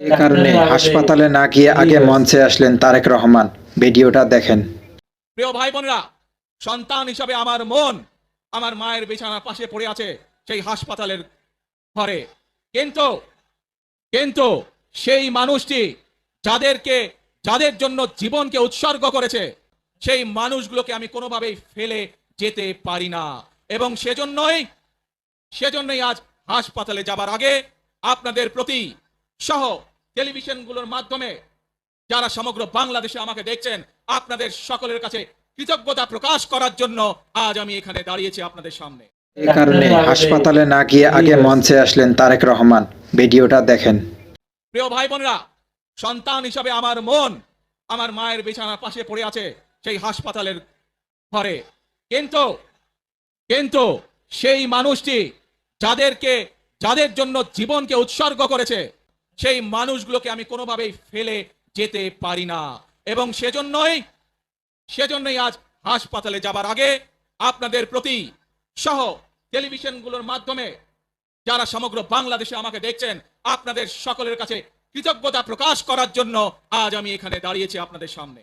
কারণে হাসপাতালে না গিয়ে আগে মঞ্চে আসলেন তারেক রহমান। ভিডিওটা দেখেন। প্রিয় ভাই বোনেরা সন্তান হিসাবে আমার মন আমার মায়ের বিছানার পাশে পড়ে আছে সেই হাসপাতালের ঘরে। কিন্তু কিন্তু সেই মানুষটি যাদেরকে, যাদের জন্য জীবনকে উৎসর্গ করেছে, সেই মানুষগুলোকে আমি কোনোভাবেই ফেলে যেতে পারি না। এবং সেজন্যই সেজন্যই আজ হাসপাতালে যাবার আগে আপনাদের প্রতি সহ টেলিভিশনগুলোর মাধ্যমে যারা সমগ্র বাংলাদেশে আমাকে দেখছেন আপনাদের সকলের কাছে কৃতজ্ঞতা প্রকাশ করার জন্য আজ আমি এখানে দাঁড়িয়েছি আপনাদের সামনে। এ কারণে হাসপাতালে না গিয়ে আগে মঞ্চে আসলেন তারেক রহমান। ভিডিওটা দেখেন। প্রিয় ভাই বোনেরা সন্তান হিসাবে আমার মন আমার মায়ের বিছানার পাশে পড়ে আছে সেই হাসপাতালের ঘরে। কিন্তু কিন্তু সেই মানুষটি যাদেরকে যাদের জন্য জীবনকে উৎসর্গ করেছে সেই মানুষগুলোকে আমি কোনোভাবেই ফেলে যেতে পারি না। এবং সেজন্যই সেজন্যই আজ হাসপাতালে যাবার আগে আপনাদের প্রতি সহ টেলিভিশনগুলোর মাধ্যমে যারা সমগ্র বাংলাদেশে আমাকে দেখছেন, আপনাদের সকলের কাছে কৃতজ্ঞতা প্রকাশ করার জন্য আজ আমি এখানে দাঁড়িয়েছি আপনাদের সামনে।